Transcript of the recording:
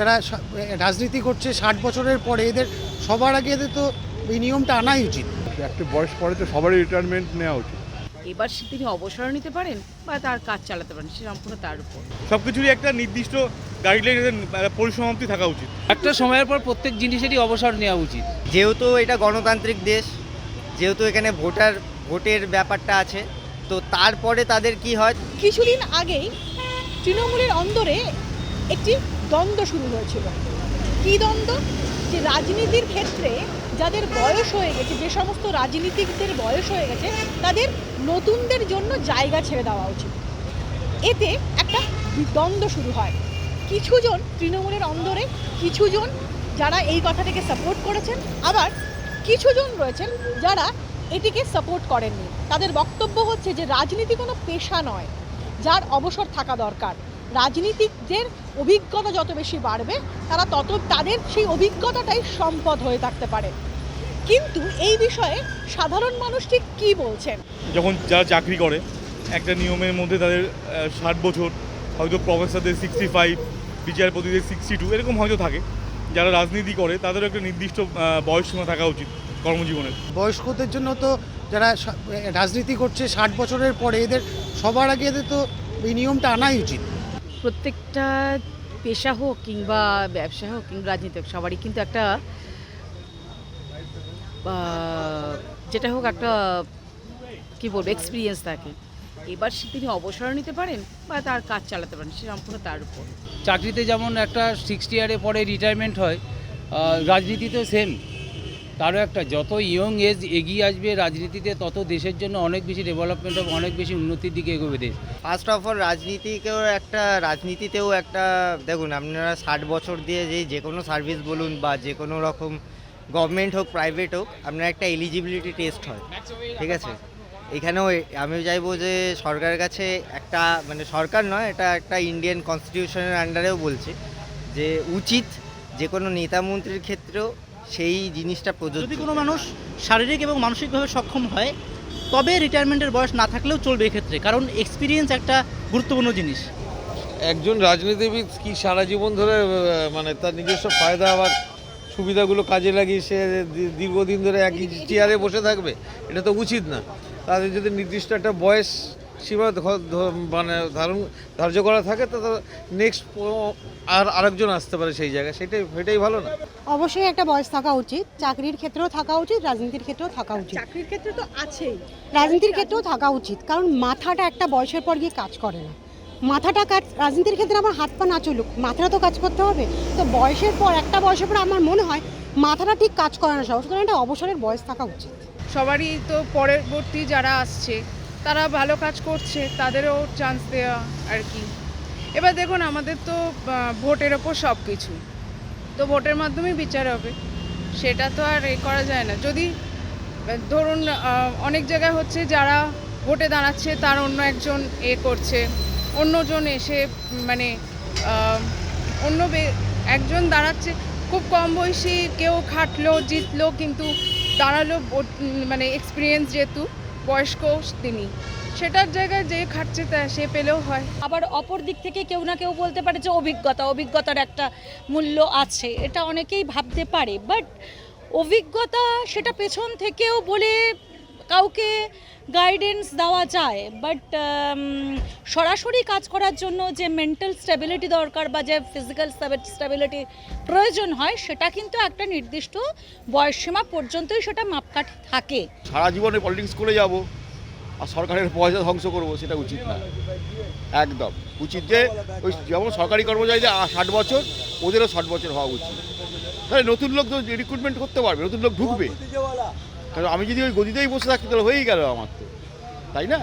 যারা রাজনীতি করছে ষাট বছরের পরে এদের সবার আগে এদের তো এই নিয়মটা আনাই উচিত। একটা বয়স পরে তো সবারই রিটায়ারমেন্ট নেওয়া উচিত। এবার সে তিনি অবসর নিতে পারেন বা তার কাজ চালাতে পারেন সে সম্পূর্ণ তার উপর। সব কিছুরই একটা নির্দিষ্ট গাইডলাইন পরিসমাপ্তি থাকা উচিত। একটা সময়ের পর প্রত্যেক জিনিসেরই অবসর নেওয়া উচিত। যেহেতু এটা গণতান্ত্রিক দেশ যেহেতু এখানে ভোটার ভোটের ব্যাপারটা আছে তো তারপরে তাদের কি হয়? কিছুদিন আগেই তৃণমূলের অন্দরে একটি দ্বন্দ্ব শুরু হয়েছিল। কী দ্বন্দ্ব? যে রাজনীতির ক্ষেত্রে যাদের বয়স হয়ে গেছে, যে সমস্ত রাজনীতিকদের বয়স হয়ে গেছে, তাদের নতুনদের জন্য জায়গা ছেড়ে দেওয়া উচিত। এতে একটা দ্বন্দ্ব শুরু হয়। কিছুজন তৃণমূলের অন্দরে কিছুজন যারা এই কথাটাকে সাপোর্ট করেছেন, আবার কিছুজন রয়েছেন যারা এটিকে সাপোর্ট করেননি। তাদের বক্তব্য হচ্ছে যে রাজনীতি কোনো পেশা নয়, যার অবসর থাকা দরকার। রাজনীতিকদের অভিজ্ঞতা যত বেশি বাড়বে তারা তত তাদের সেই অভিজ্ঞতাটাই সম্পদ হয়ে থাকতে পারে। কিন্তু এই বিষয়ে সাধারণ মানুষ ঠিক কী বলছেন? যখন যারা চাকরি করে একটা নিয়মের মধ্যে তাদের ষাট বছর হয়তো প্রফেসরদের সিক্সটি ফাইভ বিচারপতিদের সিক্সটি টু এরকম হয়তো থাকে। যারা রাজনীতি করে তাদেরও একটা নির্দিষ্ট বয়সসীমা থাকা উচিত কর্মজীবনের বয়স্কদের জন্য তো যারা রাজনীতি করছে ষাট বছরের পরে এদের সবার আগে এদের তো এই নিয়মটা আনাই উচিত। প্রত্যেকটা পেশা হোক কিংবা ব্যবসা হোক কিংবা রাজনীতি হোক, সবারই কিন্তু একটা যেটা হোক একটা, কি বলব এক্সপিরিয়েন্স থাকে। এবার সে তিনি অবসর নিতে পারেন বা তার কাজ চালাতে পারেন, সে সম্পূর্ণ তার উপর। চাকরিতে যেমন একটা সিক্সটি ইয়ারে পরে রিটায়ারমেন্ট হয় রাজনীতিতেও সেম তারও একটা, যত ইয়ং এজ এগিয়ে আসবে রাজনীতিতে, তত দেশের জন্য অনেক বেশি ডেভেলপমেন্ট হবে, অনেক বেশি উন্নতির দিকে এগোবে দেশ। ফার্স্ট অফ অল রাজনীতিকেও একটা, রাজনীতিতেও একটা, দেখুন, আপনারা ষাট বছর দিয়ে যে যে কোনো সার্ভিস বলুন বা যে কোনো রকম গভর্নমেন্ট হোক প্রাইভেট হোক, আপনার একটা এলিজিবিলিটি টেস্ট হয়। ঠিক আছে? এখানেও আমিও চাইব যে সরকারের কাছে একটা মানে সরকার নয়, এটা একটা ইন্ডিয়ান কনস্টিটিউশনের আন্ডারেও বলছে যে, উচিত যে কোনো নেতা মন্ত্রীর ক্ষেত্রেও সেই জিনিসটা প্রযোজ্য। যদি কোনো মানুষ শারীরিক এবং মানসিকভাবে সক্ষম হয় তবে রিটায়ারমেন্টের বয়স না থাকলেও চলবে এক্ষেত্রে কারণ এক্সপিরিয়েন্স একটা গুরুত্বপূর্ণ জিনিস। একজন রাজনীতিবিদ কি সারা জীবন ধরে মানে তার নিজস্ব ফায়দা আবার সুবিধাগুলো কাজে লাগিয়ে সে দীর্ঘদিন ধরে একই চেয়ারে বসে থাকবে? এটা তো উচিত না। তাদের যদি নির্দিষ্ট একটা বয়স সীমা মানে ধারণ ধার্য করা থাকে তো নেক্সট আর আরেকজন আসতে পারে সেই জায়গায় সেটাই সেটাই ভালো না? অবশ্যই একটা বয়স থাকা উচিত চাকরির ক্ষেত্রেও থাকা উচিত রাজনীতির ক্ষেত্রেও থাকা উচিত। চাকরির ক্ষেত্রে তো আছেই। রাজনীতির ক্ষেত্রেও থাকা উচিত কারণ মাথাটা একটা বয়সের পর গিয়ে কাজ করে না। মাথাটা কাজ রাজনীতির ক্ষেত্রে আমার হাত পা না চলুক মাথাটা তো কাজ করতে হবে। তো বয়সের পর একটা বয়সের পর আমার মনে হয় মাথাটা ঠিক কাজ করে না সব সুতরাং একটা অবসরের বয়স থাকা উচিত। সবারই তো পরবর্তী যারা আসছে তারা ভালো কাজ করছে, তাদেরও চান্স দেওয়া আর কি। এবার দেখুন, আমাদের তো ভোটের ওপর সব কিছু তো ভোটের মাধ্যমে বিচার হবে। সেটা তো আর এ করা যায় না। যদি, ধরুন অনেক জায়গায় হচ্ছে যারা ভোটে দাঁড়াচ্ছে, তার অন্য একজন এ করছে। অন্যজন এসে মানে অন্য একজন দাঁড়াচ্ছে। খুব কম বয়সী কেউ খাটলো, জিতলো, কিন্তু দাঁড়াল মানে এক্সপিরিয়েন্স যেহেতু বয়স্ক তিনি। সেটার জায়গায় যে খাটছে তা সে পেলেও হয়। আবার অপর দিক থেকে কেউ না কেউ বলতে পারে যে অভিজ্ঞতা, অভিজ্ঞতার একটা মূল্য আছে। এটা অনেকেই ভাবতে পারে বাট অভিজ্ঞতা সেটা পেছন থেকেও বলে কাউকে গাইডেন্স দেওয়া যায় বাট সরাসরি কাজ করার জন্য যে মেন্টাল স্টেবিলিটি দরকার বা যে ফিজিক্যাল স্টেবিলিটি প্রয়োজন হয়, সেটা কিন্তু একটা নির্দিষ্ট বয়সসীমা পর্যন্তই সেটা মাপকাঠি থাকে। সারা জীবনে পলিটিক্স করে যাব আর সরকারের পয়সা ধ্বংস করব, সেটা উচিত না। একদম। উচিত যে ওই যেমন সরকারি কর্মচারীদের ষাট বছর, ওদেরও ষাট বছর হওয়া উচিত। তাহলে নতুন লোক তো রিক্রুটমেন্ট করতে পারবে, নতুন লোক ঢুকবে। কারণ আমি যদি ওই গদিতেই বসে থাকি তাহলে হয়েই গেল আমার তো। তাই না?